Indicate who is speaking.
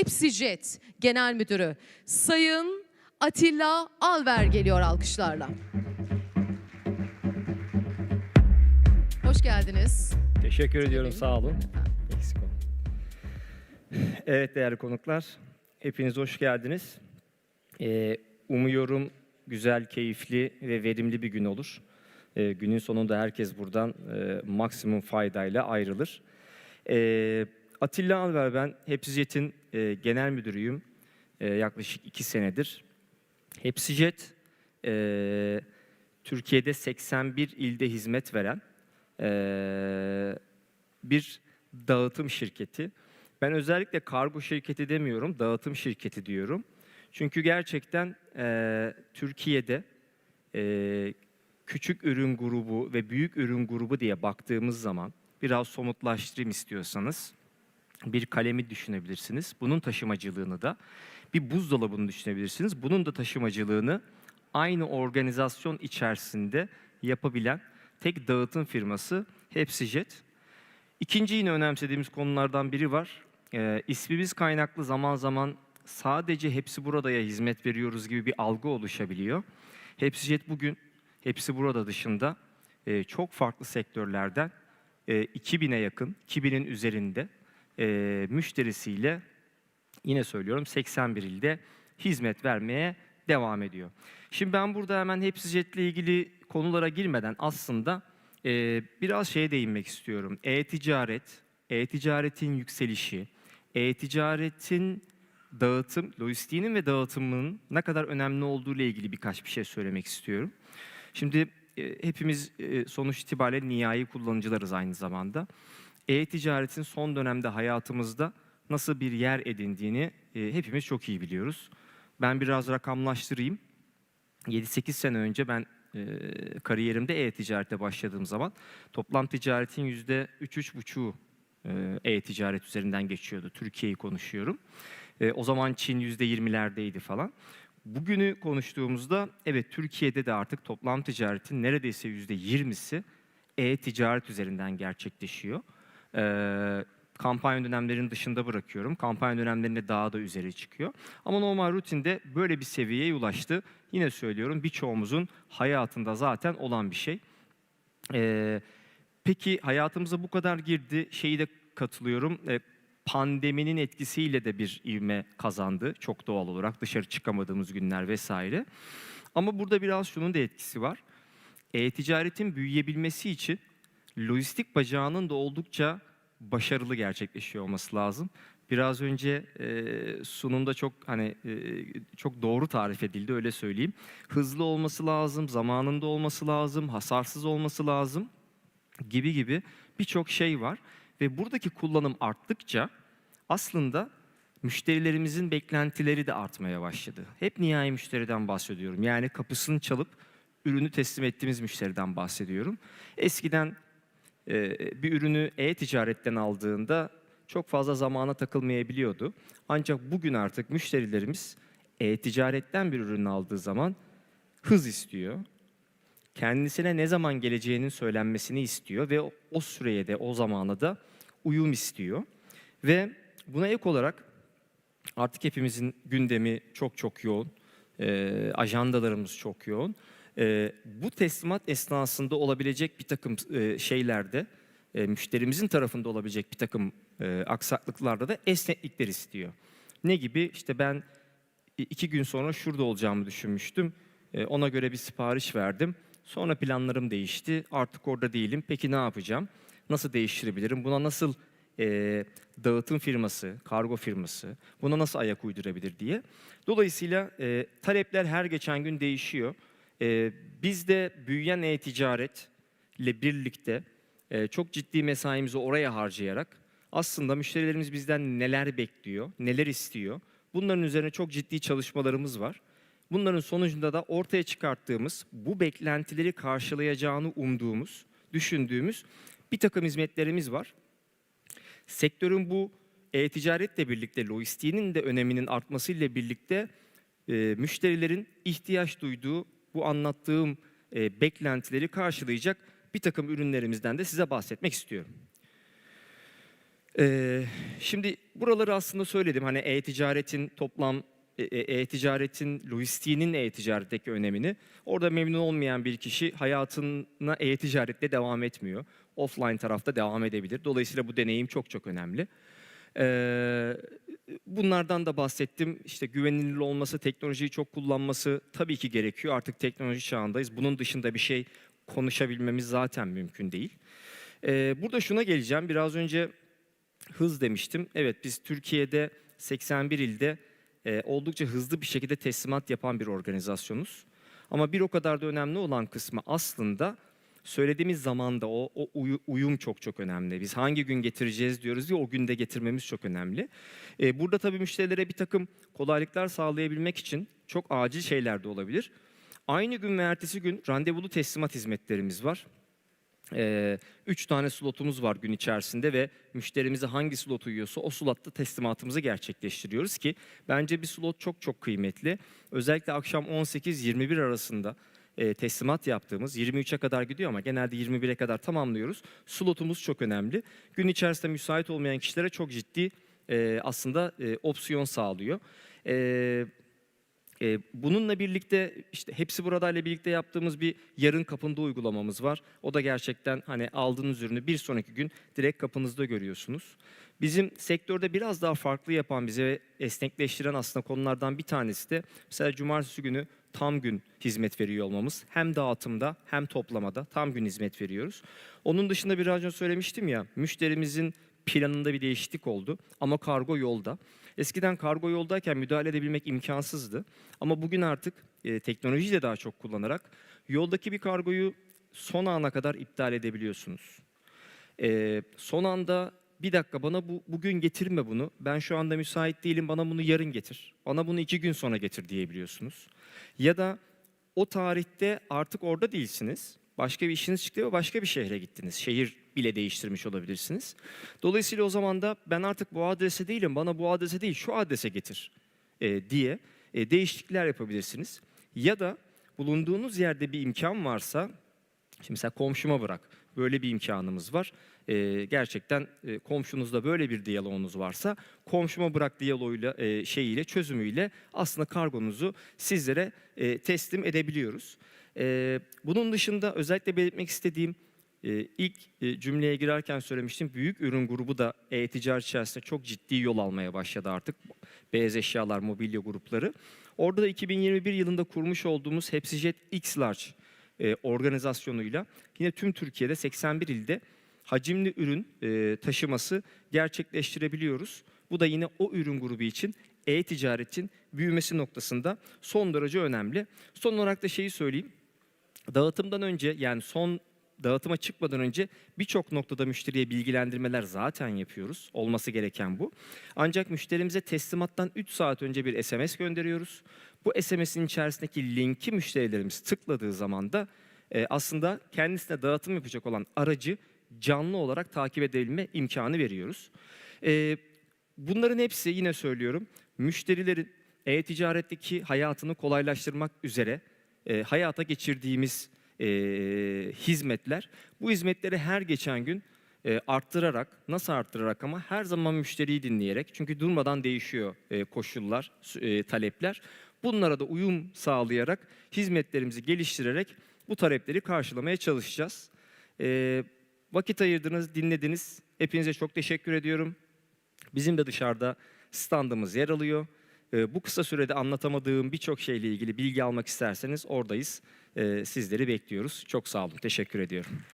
Speaker 1: Hepsi Jet Genel Müdürü Sayın Atilla Alver geliyor alkışlarla. Hoş geldiniz.
Speaker 2: Teşekkür ediyorum, sağ olun. Eksik olun. Evet değerli konuklar, hepiniz hoş geldiniz. Ee, umuyorum güzel, keyifli ve verimli bir gün olur. Ee, günün sonunda herkes buradan e, maksimum faydayla ayrılır. Ee, Atilla Alver ben, Hepsijet'in e, genel müdürüyüm. E, yaklaşık iki senedir. Hepsijet, e, Türkiye'de 81 ilde hizmet veren e, bir dağıtım şirketi. Ben özellikle kargo şirketi demiyorum, dağıtım şirketi diyorum. Çünkü gerçekten e, Türkiye'de e, küçük ürün grubu ve büyük ürün grubu diye baktığımız zaman biraz somutlaştırayım istiyorsanız bir kalemi düşünebilirsiniz. Bunun taşımacılığını da bir buzdolabını düşünebilirsiniz. Bunun da taşımacılığını aynı organizasyon içerisinde yapabilen tek dağıtım firması Hepsijet. İkinci yine önemsediğimiz konulardan biri var. Ee, ismimiz kaynaklı zaman zaman sadece hepsi buradaya hizmet veriyoruz gibi bir algı oluşabiliyor. Hepsijet bugün hepsi burada dışında e, çok farklı sektörlerden e, 2000'e yakın, 2000'in üzerinde e, müşterisiyle yine söylüyorum 81 ilde hizmet vermeye devam ediyor. Şimdi ben burada hemen Hepsijet'le ilgili konulara girmeden aslında e, biraz şeye değinmek istiyorum. E-ticaret, e-ticaretin yükselişi, e-ticaretin dağıtım, lojistiğinin ve dağıtımının ne kadar önemli olduğu ile ilgili birkaç bir şey söylemek istiyorum. Şimdi e, hepimiz e, sonuç itibariyle nihai kullanıcılarız aynı zamanda. E-ticaretin son dönemde hayatımızda nasıl bir yer edindiğini e, hepimiz çok iyi biliyoruz. Ben biraz rakamlaştırayım. 7-8 sene önce ben e, kariyerimde e-ticarete başladığım zaman toplam ticaretin %3-3,5'u e, e-ticaret üzerinden geçiyordu. Türkiye'yi konuşuyorum. E, o zaman Çin %20'lerdeydi falan. Bugünü konuştuğumuzda evet Türkiye'de de artık toplam ticaretin neredeyse %20'si e-ticaret üzerinden gerçekleşiyor. E, kampanya dönemlerinin dışında bırakıyorum. Kampanya dönemlerinde daha da üzeri çıkıyor. Ama normal rutinde böyle bir seviyeye ulaştı. Yine söylüyorum birçoğumuzun hayatında zaten olan bir şey. Ee, peki hayatımıza bu kadar girdi. Şeyi de katılıyorum. Ee, pandeminin etkisiyle de bir ivme kazandı. Çok doğal olarak dışarı çıkamadığımız günler vesaire. Ama burada biraz şunun da etkisi var. E-ticaretin büyüyebilmesi için lojistik bacağının da oldukça başarılı gerçekleşiyor olması lazım. Biraz önce e, sunumda çok hani e, çok doğru tarif edildi öyle söyleyeyim. Hızlı olması lazım, zamanında olması lazım, hasarsız olması lazım gibi gibi birçok şey var ve buradaki kullanım arttıkça aslında müşterilerimizin beklentileri de artmaya başladı. Hep nihai müşteriden bahsediyorum. Yani kapısını çalıp ürünü teslim ettiğimiz müşteriden bahsediyorum. Eskiden bir ürünü e-ticaretten aldığında çok fazla zamana takılmayabiliyordu. Ancak bugün artık müşterilerimiz e-ticaretten bir ürün aldığı zaman hız istiyor. Kendisine ne zaman geleceğinin söylenmesini istiyor ve o, süreye de o zamana da uyum istiyor. Ve buna ek olarak artık hepimizin gündemi çok çok yoğun. E, ajandalarımız çok yoğun. E, bu teslimat esnasında olabilecek bir takım e, şeylerde, e, müşterimizin tarafında olabilecek bir takım e, aksaklıklarda da esneklikler istiyor. Ne gibi? İşte ben iki gün sonra şurada olacağımı düşünmüştüm. E, ona göre bir sipariş verdim. Sonra planlarım değişti. Artık orada değilim. Peki ne yapacağım? Nasıl değiştirebilirim? Buna nasıl e, dağıtım firması, kargo firması buna nasıl ayak uydurabilir diye. Dolayısıyla e, talepler her geçen gün değişiyor. E, biz de büyüyen e-ticaretle birlikte e, çok ciddi mesaimizi oraya harcayarak aslında müşterilerimiz bizden neler bekliyor, neler istiyor. Bunların üzerine çok ciddi çalışmalarımız var. Bunların sonucunda da ortaya çıkarttığımız, bu beklentileri karşılayacağını umduğumuz, düşündüğümüz bir takım hizmetlerimiz var. Sektörün bu e-ticaretle birlikte lojistiğinin de öneminin artmasıyla birlikte e, müşterilerin ihtiyaç duyduğu bu anlattığım e, beklentileri karşılayacak bir takım ürünlerimizden de size bahsetmek istiyorum. Ee, şimdi buraları aslında söyledim. Hani e-ticaretin toplam e, e- e-ticaretin, lojistiğinin e-ticaretteki önemini. Orada memnun olmayan bir kişi hayatına e-ticaretle devam etmiyor. Offline tarafta devam edebilir. Dolayısıyla bu deneyim çok çok önemli. Ee, bunlardan da bahsettim. İşte güvenilir olması, teknolojiyi çok kullanması tabii ki gerekiyor. Artık teknoloji çağındayız. Bunun dışında bir şey konuşabilmemiz zaten mümkün değil. Ee, burada şuna geleceğim. Biraz önce hız demiştim. Evet biz Türkiye'de 81 ilde e, oldukça hızlı bir şekilde teslimat yapan bir organizasyonuz. Ama bir o kadar da önemli olan kısmı aslında söylediğimiz zamanda o, o uyu- uyum çok çok önemli. Biz hangi gün getireceğiz diyoruz ya o günde getirmemiz çok önemli. E, burada tabii müşterilere bir takım kolaylıklar sağlayabilmek için çok acil şeyler de olabilir. Aynı gün ve ertesi gün randevulu teslimat hizmetlerimiz var. Ee, üç tane slotumuz var gün içerisinde ve müşterimize hangi slot uyuyorsa o slotta teslimatımızı gerçekleştiriyoruz ki bence bir slot çok çok kıymetli. Özellikle akşam 18-21 arasında e, teslimat yaptığımız 23'e kadar gidiyor ama genelde 21'e kadar tamamlıyoruz. Slotumuz çok önemli. Gün içerisinde müsait olmayan kişilere çok ciddi e, aslında e, opsiyon sağlıyor. E, bununla birlikte işte hepsi burada ile birlikte yaptığımız bir yarın kapında uygulamamız var. O da gerçekten hani aldığınız ürünü bir sonraki gün direkt kapınızda görüyorsunuz. Bizim sektörde biraz daha farklı yapan bize esnekleştiren aslında konulardan bir tanesi de mesela cumartesi günü tam gün hizmet veriyor olmamız. Hem dağıtımda hem toplamada tam gün hizmet veriyoruz. Onun dışında biraz önce söylemiştim ya müşterimizin planında bir değişiklik oldu ama kargo yolda. Eskiden kargo yoldayken müdahale edebilmek imkansızdı. Ama bugün artık e, teknolojiyi de daha çok kullanarak yoldaki bir kargoyu son ana kadar iptal edebiliyorsunuz. E, son anda bir dakika bana bu, bugün getirme bunu. Ben şu anda müsait değilim bana bunu yarın getir. Bana bunu iki gün sonra getir diyebiliyorsunuz. Ya da o tarihte artık orada değilsiniz. Başka bir işiniz çıktı ve başka bir şehre gittiniz. Şehir bile değiştirmiş olabilirsiniz. Dolayısıyla o zaman da ben artık bu adrese değilim, bana bu adrese değil şu adrese getir e, diye e, değişiklikler yapabilirsiniz. Ya da bulunduğunuz yerde bir imkan varsa, şimdi mesela komşuma bırak, böyle bir imkanımız var. E, gerçekten e, komşunuzda böyle bir diyaloğunuz varsa, komşuma bırak diyaloğuyla, e, şeyiyle, çözümüyle aslında kargonuzu sizlere e, teslim edebiliyoruz. E, bunun dışında özellikle belirtmek istediğim ee, ilk e, cümleye girerken söylemiştim. Büyük ürün grubu da e-ticaret içerisinde çok ciddi yol almaya başladı artık. Beyaz eşyalar, mobilya grupları. Orada da 2021 yılında kurmuş olduğumuz Hepsijet X Large e, organizasyonuyla yine tüm Türkiye'de 81 ilde hacimli ürün e, taşıması gerçekleştirebiliyoruz. Bu da yine o ürün grubu için e-ticaretin büyümesi noktasında son derece önemli. Son olarak da şeyi söyleyeyim. Dağıtımdan önce yani son dağıtıma çıkmadan önce birçok noktada müşteriye bilgilendirmeler zaten yapıyoruz. Olması gereken bu. Ancak müşterimize teslimattan 3 saat önce bir SMS gönderiyoruz. Bu SMS'in içerisindeki linki müşterilerimiz tıkladığı zaman da e, aslında kendisine dağıtım yapacak olan aracı canlı olarak takip edebilme imkanı veriyoruz. E, bunların hepsi yine söylüyorum müşterilerin e-ticaretteki hayatını kolaylaştırmak üzere e, hayata geçirdiğimiz e, hizmetler. Bu hizmetleri her geçen gün e, arttırarak, nasıl arttırarak ama her zaman müşteriyi dinleyerek çünkü durmadan değişiyor e, koşullar, e, talepler. Bunlara da uyum sağlayarak, hizmetlerimizi geliştirerek bu talepleri karşılamaya çalışacağız. E, vakit ayırdınız, dinlediniz. Hepinize çok teşekkür ediyorum. Bizim de dışarıda standımız yer alıyor. E, bu kısa sürede anlatamadığım birçok şeyle ilgili bilgi almak isterseniz oradayız. E, sizleri bekliyoruz. Çok sağ olun. Teşekkür ediyorum.